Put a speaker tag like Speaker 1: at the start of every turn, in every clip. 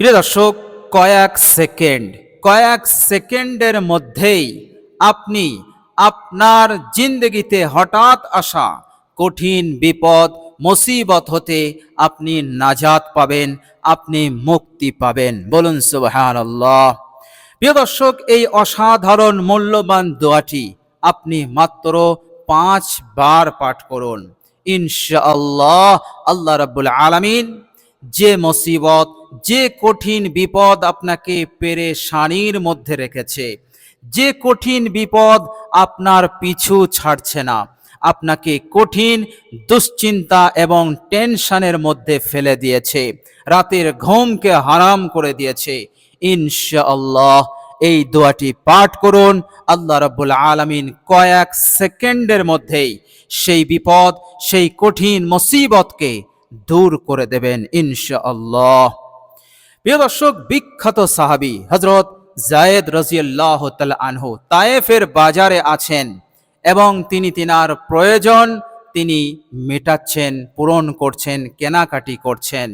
Speaker 1: প্রিয় দর্শক, কয়েক সেকেন্ড, কয়েক সেকেন্ডের মধ্যেই আপনি আপনার জিন্দগিতে হঠাৎ আসা কঠিন বিপদ, মুসিবত হতে আপনি নাজাত পাবেন, আপনি মুক্তি পাবেন। বলুন সুবহানাল্লাহ। প্রিয় দর্শক, এই অসাধারণ মূল্যবান দোয়াটি আপনি মাত্র পাঁচ বার পাঠ করুন। ইনশাআল্লাহ, আল্লাহ রাব্বুল আলামিন যে মুসিবত যে কঠিন বিপদ আপনাকে পেরেশানির মধ্যে রেখেছে, যে কঠিন বিপদ আপনার পিছু ছাড়ছে না, আপনাকে কঠিন দুশ্চিন্তা এবং টেনশনের মধ্যে ফেলে দিয়েছে, রাতের ঘুমকে হারাম করে দিয়েছে। ইনশাআল্লাহ, এই দোয়াটি পাঠ করুন, আল্লাহ রাব্বুল আলামিন কয়েক সেকেন্ডের মধ্যেই সেই বিপদ, সেই কঠিন মুসিবতকে দূর করে দেবেন, ইনশাআল্লাহ। প্রিয় দর্শক, বিখ্যাত সাহাবী হজরত জায়েদ রাজিয়াল্লাহ তাল আনহু তায়েফের বাজারে আছেন এবং তিনি তিনার প্রয়োজন, তিনি মেটাচ্ছেন, পূরণ করছেন, কেনাকাটি করছেন।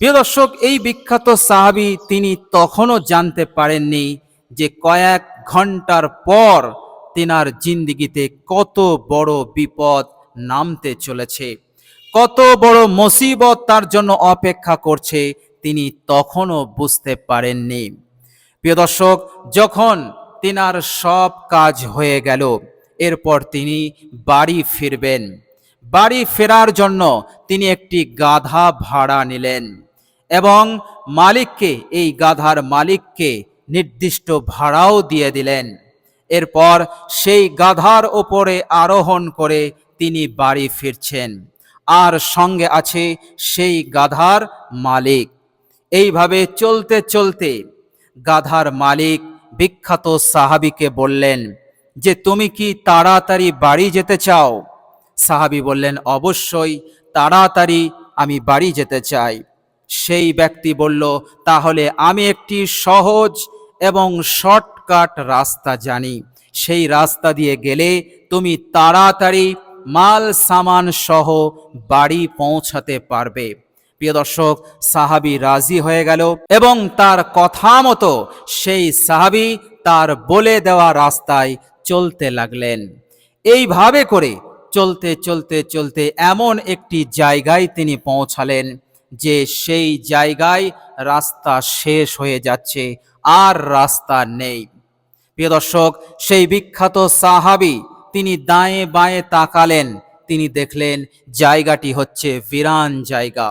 Speaker 1: প্রিয় দর্শক, এই বিখ্যাত সাহাবী তিনি তখনও জানতে পারেননি যে কয়েক ঘণ্টার পর তিনার জিন্দিগিতে কত বড় বিপদ নামতে চলেছে, কত বড় মুসিবত তার জন্য অপেক্ষা করছে তিনি তখনও বুঝতে পারেননি। প্রিয় দর্শক, যখন তিনার সব কাজ হয়ে গেল, এরপর তিনি বাড়ি ফিরবেন। বাড়ি ফেরার জন্য তিনি একটি গাধা ভাড়া নিলেন এবং মালিককে, এই গাধার মালিককে নির্দিষ্ট ভাড়াও দিয়ে দিলেন। এরপর সেই গাধার ওপরে আরোহণ করে তিনি বাড়ি ফিরছেন। আর সঙ্গে আছে সেই গাধার মালিক। এইভাবে চলতে চলতে গাধার মালিক বিখ্যাত সাহাবিকে বললেন, যে তুমি কি তাড়াতাড়ি বাড়ি যেতে চাও? সাহাবি বললেন, অবশ্যই তাড়াতাড়ি আমি বাড়ি যেতে চাই। সেই ব্যক্তি বলল, তাহলে আমি একটি সহজ এবং শর্টকাট রাস্তা জানি। সেই রাস্তা দিয়ে গেলে তুমি তাড়াতাড়ি মাল সামান সহ বাড়ি পৌঁছাতে পারবে। প্রিয় দর্শক, সাহাবি রাজি হয়ে গেল এবং তার কথা মতো সেই সাহাবি তার বলে দেওয়া রাস্তায় চলতে লাগলেন। এইভাবে করে চলতে চলতে চলতে এমন একটি জায়গায় তিনি পৌঁছালেন যে সেই জায়গায় রাস্তা শেষ হয়ে যাচ্ছে, আর রাস্তা নেই। প্রিয় দর্শক, সেই বিখ্যাত সাহাবি তিনি দায়ে বাঁয়ে তাকালেন, তিনি দেখলেন জায়গাটি হচ্ছে বিরান জায়গা।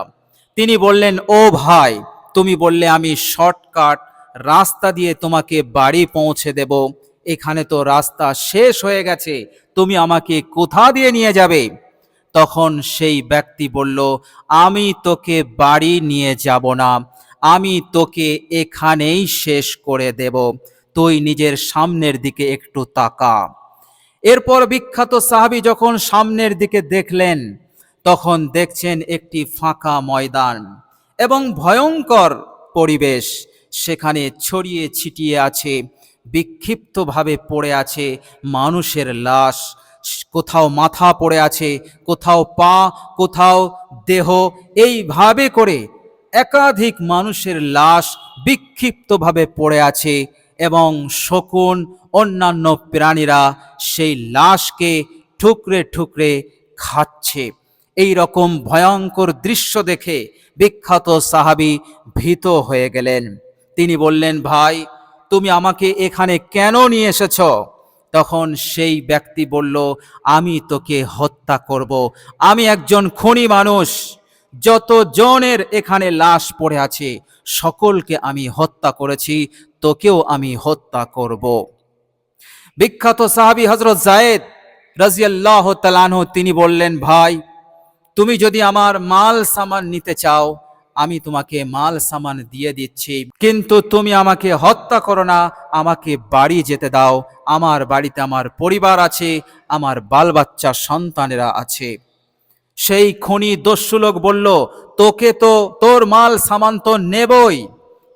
Speaker 1: তিনি বললেন, ও ভাই, তুমি বললে আমি শর্টকাট রাস্তা দিয়ে তোমাকে বাড়ি পৌঁছে দেব। এখানে তো রাস্তা শেষ হয়ে গেছে, তুমি আমাকে কোথা দিয়ে নিয়ে যাবে? তখন সেই ব্যক্তি বলল, আমি তোকে বাড়ি নিয়ে যাব না, আমি তোকে এখানেই শেষ করে দেব। তুই নিজের সামনের দিকে একটু তাকা। এরপর বিখ্যাত সাহাবি যখন সামনের দিকে দেখলেন তখন দেখছেন একটি ফাঁকা ময়দান এবং ভয়ঙ্কর পরিবেশ সেখানে ছড়িয়ে ছিটিয়ে আছে, বিক্ষিপ্তভাবে পড়ে আছে মানুষের লাশ। কোথাও মাথা পড়ে আছে, কোথাও পা, কোথাও দেহ। এইভাবে করে একাধিক মানুষের লাশ বিক্ষিপ্তভাবে পড়ে আছে এবং শকুন, অন্যান্য প্রাণীরা সেই লাশকে ঠুকরে ঠুকরে খাচ্ছে। এই রকম ভয়ঙ্কর দৃশ্য দেখে বিখ্যাত সাহাবি ভীত হয়ে গেলেন। তিনি বললেন, ভাই, তুমি আমাকে এখানে কেন নিয়ে এসেছ? তখন সেই ব্যক্তি বলল, আমি তোকে হত্যা করব। আমি একজন খুনি মানুষ। যত জনের এখানে লাশ পড়ে আছে, সকলকে আমি হত্যা করেছি, তোকেও আমি হত্যা করব। বিখ্যাত সাহাবি হজরত জায়েদ রাজিয়াল্লাহ তালানহ তিনি বললেন, ভাই তুমি যদি আমার মাল সামান নিতে চাও, আমি তোমাকে মাল সামান দিয়ে দিচ্ছি। কিন্তু তুমি আমাকে হত্যা করো না, আমাকে বাড়ি যেতে দাও। আমার বাড়িতে আমার পরিবার আছে, আমার বাল বাচ্চা সন্তানেরা আছে। সেই খনি দস্যু লোক বলল, তোকে তো তোর মাল সামান তো নেবই।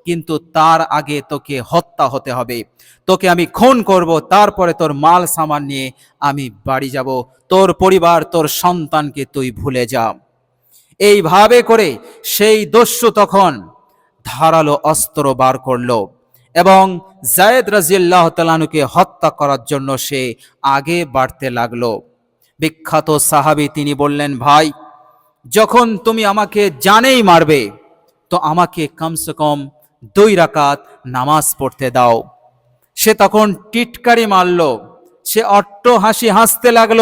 Speaker 1: কিন্তু তার আগে তোকে হত্যা হতে হবে। তোকে আমি খুন করব, তারপরে তোর মাল সামান নিয়ে আমি বাড়ি যাব। তোর পরিবার, তোর সন্তানকে তুই ভুলে যা। এইভাবে করে সেই দস্যু তখন ধারালো অস্ত্র বার করল এবং জায়েদ রাজিয়াল্লাহ তালানুকে হত্যা করার জন্য সে আগে বাড়তে লাগল। বিখ্যাত সাহাবি তিনি বললেন, ভাই, যখন তুমি আমাকে জানেই মারবে, তো আমাকে কমসে কম দুই রাকাত নামাজ পড়তে দাও। সে তখন টিটকারি মারল, সে অট্ট হাসি হাসতে লাগল,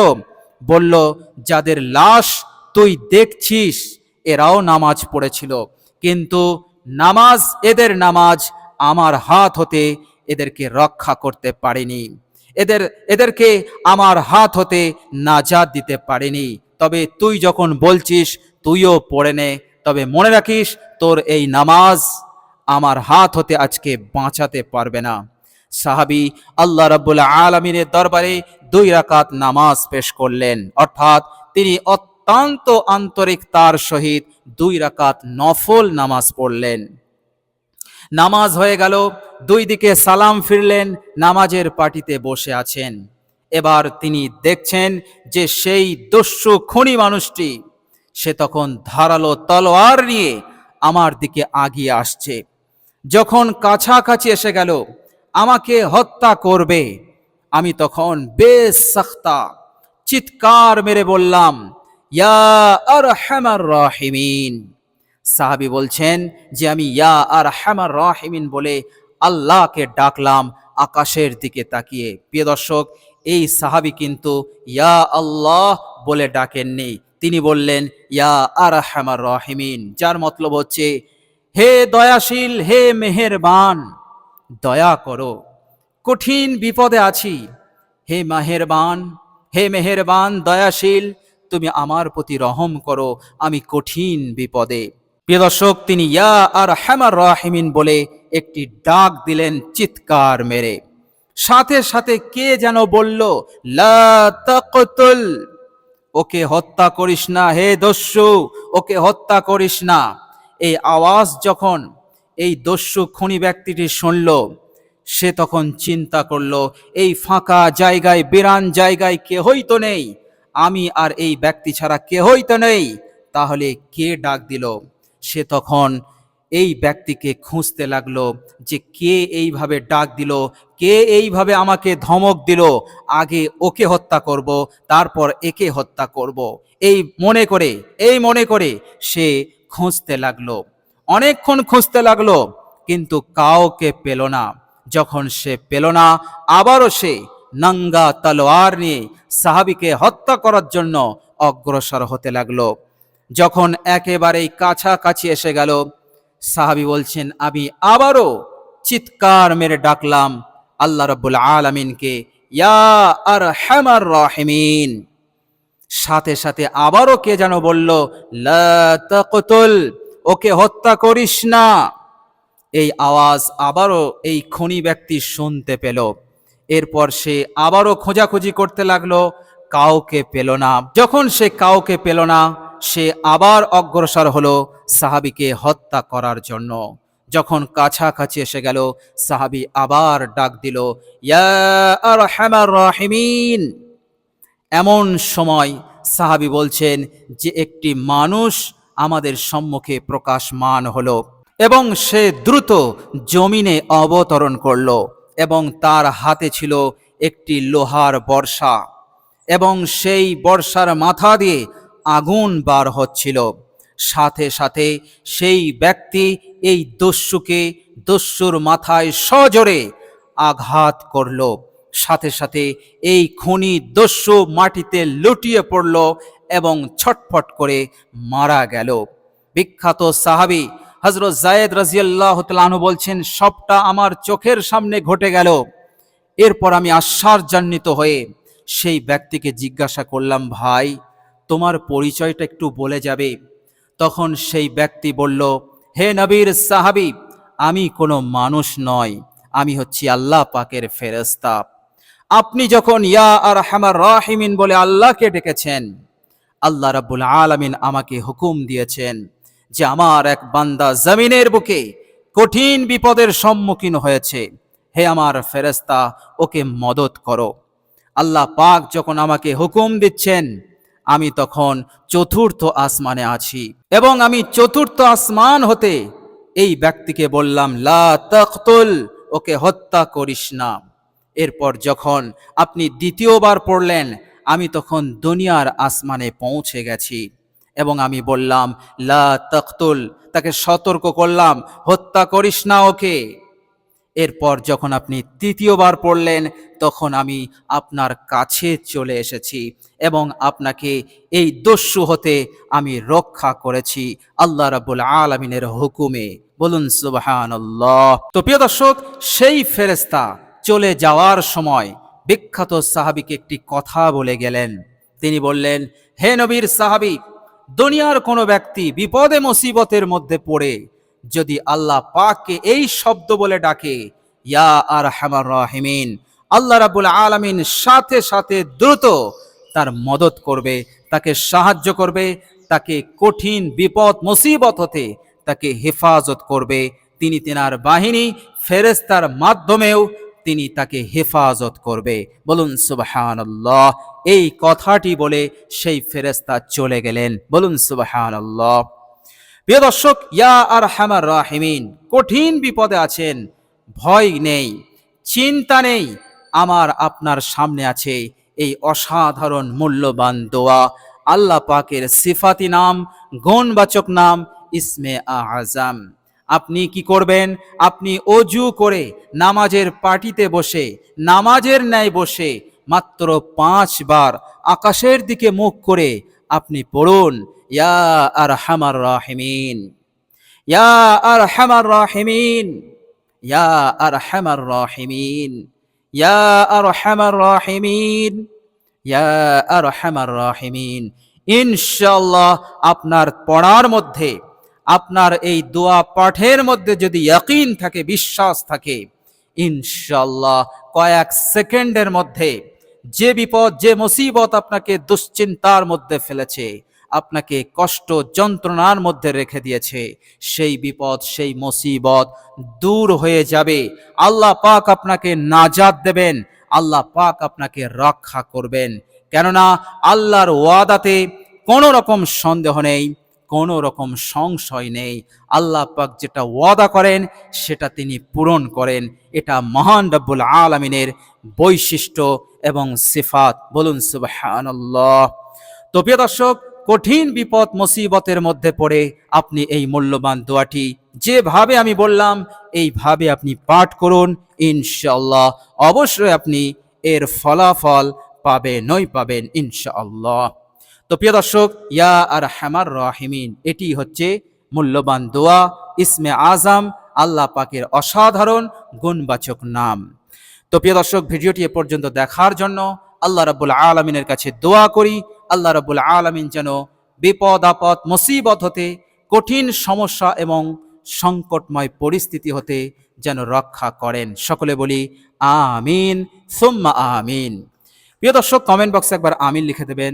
Speaker 1: বলল, যাদের লাশ তুই দেখছিস, এরাও নামাজ পড়েছিল। কিন্তু নামাজ এদের নামাজ, আমার হাত হতে এদেরকে রক্ষা করতে পারেনি। এদের, এদেরকে আমার হাত হতে নাজাদ দিতে পারেনি। তবে তুই যখন বলছিস, তুইও পড়ে নে। তবে মনে রাখিস, তোর এই নামাজ আমার হাত হতে আজকে বাঁচাতে পারবে না। সাহাবি আল্লাহ রাব্বুল আলমিনের দরবারে দুই রাকাত নামাজ পেশ করলেন। অর্থাৎ তিনি অত্যন্ত আন্তরিকতার সহিত দুই রাকাত নফল নামাজ পড়লেন। নামাজ হয়ে গেল, দুই দিকে সালাম ফিরলেন, নামাজের পাটিতে বসে আছেন। এবার তিনি দেখছেন যে সেই দস্যু খুনি মানুষটি, সে তখন ধারালো তলোয়ার নিয়ে আমার দিকে আগিয়ে আসছে। যখন কাছাকাছি এসে গেল, আমাকে হত্যা করবে। আমি তখন বেশ সখতা চিৎকার মেরে বললাম, ইয়া আর হ্যামার রাহিমিন। সাহাবি বলছেন যে, আমি ইয়া আর হ্যামার রাহিমিন বলে আল্লাহকে ডাকলাম আকাশের দিকে তাকিয়ে। প্রিয় দর্শক, এই সাহাবি কিন্তু ইয়া আল্লাহ বলে ডাকেননি। তিনি বললেন, ইয়া আর হ্যামার রাহিমিন। যার মতলব হচ্ছে হে দয়াশীল, হে মেহেরবান, দয়া করো। কঠিন বিপদে আছি। হে মাহেরবান, হে মেহেরবান, দয়াশীল, তুমি আমার প্রতি রহম করো। আমি কঠিন বিপদে। প্রিয় দর্শক, তিনি ইয়া আর হ্যামার রাহিমিন বলে একটি ডাক দিলেন চিৎকার মেরে। সাথে সাথে কে যেন বলল, লা ওকে হত্যা করিস না, হে দস্যু, ওকে হত্যা করিস না। এই আওয়াজ যখন এই দস্যু খুনি ব্যক্তিটি শুনল, সে তখন চিন্তা করল, এই ফাঁকা জায়গায়, বিরান জায়গায় কেহই তো নেই। আমি আর এই ব্যক্তি ছাড়া কেহই তো নেই। তাহলে কে ডাক দিল? সে তখন এই ব্যক্তিকে খুঁজতে লাগল যে কে এইভাবে ডাক দিল, কে এইভাবে আমাকে ধমক দিল, আগে ওকে হত্যা করব, তারপর একে হত্যা করব। এই মনে করে, এই মনে করে সে খুঁজতে লাগল। অনেকক্ষণ খুঁজতে লাগল, কিন্তু কাউকে পেল না। যখন সে পেল না, আবারও সে নাঙ্গা তলোয়ার নিয়ে সাহাবিকে হত্যা করার জন্য অগ্রসর হতে লাগল। যখন একেবারেই কাছাকাছি এসে গেল, সাহাবি বলছেন, আমি আবারও চিৎকার মেরে ডাকলাম আল্লাহ রব্বুল আলমিনকে, ইয়া আর হ্যামার রাহিমিন। সাথে সাথে আবারও কে যেন বলল, লা তাকতুল, ওকে হত্যা করিস না। এই আওয়াজ আবারও এই খনি ব্যক্তি শুনতে পেল। এরপর সে আবারও খোঁজাখুঁজি করতে লাগল, কাউকে পেল না। যখন সে কাউকে পেল না, সে আবার অগ্রসর হলো সাহাবিকে হত্যা করার জন্য। যখন কাছাকাছি এসে গেল, সাহাবি আবার ডাক দিল, ইয়া রাহিমিন! এমন সময় সাহাবি বলছেন যে একটি মানুষ আমাদের সম্মুখে প্রকাশমান হলো এবং সে দ্রুত জমিনে অবতরণ করল এবং তার হাতে ছিল একটি লোহার বর্ষা এবং সেই বর্ষার মাথা দিয়ে আগুন বার হচ্ছিল। সাথে সাথে সেই ব্যক্তি এই দস্যুকে দস্যুর মাথায় সজোরে আঘাত করল সাথে সাথে এই খনি দস্যু মাটিতে লুটিয়ে পড়ল এবং ছটফট করে মারা গেল। বিখ্যাত সাহাবি হজরত জায়েদ রাজিয়াল্লাহ তালু বলছেন, সবটা আমার চোখের সামনে ঘটে গেল। এরপর আমি আশ্বাসজান্বিত হয়ে সেই ব্যক্তিকে জিজ্ঞাসা করলাম, ভাই, তোমার পরিচয়টা একটু বলে যাবে? তখন সেই ব্যক্তি বলল, হে নবীর সাহাবি, আমি কোনো মানুষ নয় আমি হচ্ছি আল্লাহ পাকের ফেরস্তা আপনি যখন ইয়া আর হামার রাহিমিন বলে আল্লাহকে ডেকেছেন, আল্লাহ রাব্বুল আলামিন আমাকে হুকুম দিয়েছেন যে আমার এক বান্দা জমিনের বুকে কঠিন বিপদের সম্মুখীন হয়েছে। হে আমার ফেরেস্তা ওকে মদত করো। আল্লাহ পাক যখন আমাকে হুকুম দিচ্ছেন, আমি তখন চতুর্থ আসমানে আছি এবং আমি চতুর্থ আসমান হতে এই ব্যক্তিকে বললাম, লা তখতুল ওকে হত্যা করিস না। এরপর যখন আপনি দ্বিতীয়বার পড়লেন, আমি তখন দুনিয়ার আসমানে পৌঁছে গেছি এবং আমি বললাম, লা তখতুল তাকে সতর্ক করলাম, হত্যা করিস না ওকে। এরপর যখন আপনি তৃতীয়বার পড়লেন, তখন আমি আপনার কাছে চলে এসেছি এবং আপনাকে এই দস্যু হতে আমি রক্ষা করেছি আল্লাহ রাবুল আলমিনের হুকুমে। বলুন সুবাহান তো প্রিয় দর্শক, সেই ফেরেস্তা চলে যাওয়ার সময় বিখ্যাত সাহাবিকে একটি কথা বলে গেলেন। তিনি বললেন, হে নবীর সাহাবি, দুনিয়ার কোনো ব্যক্তি বিপদে মুসিবতের মধ্যে পড়ে, যদি আল্লাহ পাককে এই শব্দ বলে ডাকে, ইয়া আর হামার রাহিমিন, আল্লাহ রাবুল আলমিন সাথে সাথে দ্রুত তার মদত করবে, তাকে সাহায্য করবে, তাকে কঠিন বিপদ, মুসিবত হতে তাকে হেফাজত করবে। তিনি তেনার বাহিনী ফেরেস্তার মাধ্যমেও তিনি তাকে হেফাজত করবে। বলুন সুবাহান এই কথাটি বলে সেই ফেরেস্তা চলে গেলেন। বলুন সুবাহান প্রিয় দর্শক, ইয়া আর হামার রাহিমিন, কঠিন বিপদে আছেন, ভয় নেই, চিন্তা নেই, আমার আপনার সামনে আছে এই অসাধারণ মূল্যবান দোয়া। আল্লাহ পাকের সিফাতি নাম, গণবাচক নাম, ইসমে আজম আপনি কি করবেন? আপনি অজু করে নামাজের পার্টিতে বসে, নামাজের ন্যায় বসে মাত্র পাঁচবার আকাশের দিকে মুখ করে আপনি পড়ুন, ইয়া আর হামার রাহিমিন, ইয়া আর হামার রাহিমিন, ইয়া আর হামার রাহিমিন, ইয়া আর হামার রাহিমিন, ইয়া আর হামার রাহিমিন। ইনশাল্লাহ আপনার পড়ার মধ্যে আপনার এই দোয়া পাঠের মধ্যে যদি ইয়াকিন থাকে, বিশ্বাস থাকে ইনশাল্লাহ কয়েক সেকেন্ডের মধ্যে যে বিপদ, যে মুসিবত আপনাকে দুশ্চিন্তার মধ্যে ফেলেছে, আপনাকে কষ্ট, যন্ত্রণার মধ্যে রেখে দিয়েছে, সেই বিপদ, সেই মুসিবত দূর হয়ে যাবে। আল্লাহ পাক আপনাকে নাজাদ দেবেন, আল্লাহ পাক আপনাকে রক্ষা করবেন। কেননা আল্লাহর ওয়াদাতে কোনো রকম সন্দেহ নেই কোনো রকম সংশয় নেই। আল্লাহ পাক যেটা ওয়াদা করেন, সেটা তিনি পূরণ করেন। এটা মহান রব্বুল আলমিনের বৈশিষ্ট্য এবং সিফাত। বলুন, সুবহানাল্লাহ। তো প্রিয় দর্শক, কঠিন বিপদ, মুসিবতের মধ্যে পড়ে আপনি এই মূল্যবান দোয়াটি যেভাবে আমি বললাম, এইভাবে আপনি পাঠ করুন ইনশাল্লাহ অবশ্যই আপনি এর ফলাফল পাবেনই পাবেন, ইনশাআল্লাহ। তো প্রিয় দর্শক, ইয়া আর হ্যামার রাহিমিন, এটি হচ্ছে মূল্যবান দোয়া, ইসমে আজম, আল্লাহ পাকের অসাধারণ গুণবাচক নাম। তো প্রিয় দর্শক, ভিডিওটি এ পর্যন্ত দেখার জন্য আল্লাহ রাবুল আলমিনের কাছে দোয়া করি, আল্লাহ রাবুল আলমিন যেন বিপদ, আপদ, মুসিবত হতে, কঠিন সমস্যা এবং সংকটময় পরিস্থিতি হতে যেন রক্ষা করেন। সকলে বলি, আমিন, সুম্মা আমিন। প্রিয় দর্শক কমেন্ট বক্সে একবার আমিন লিখে দেবেন।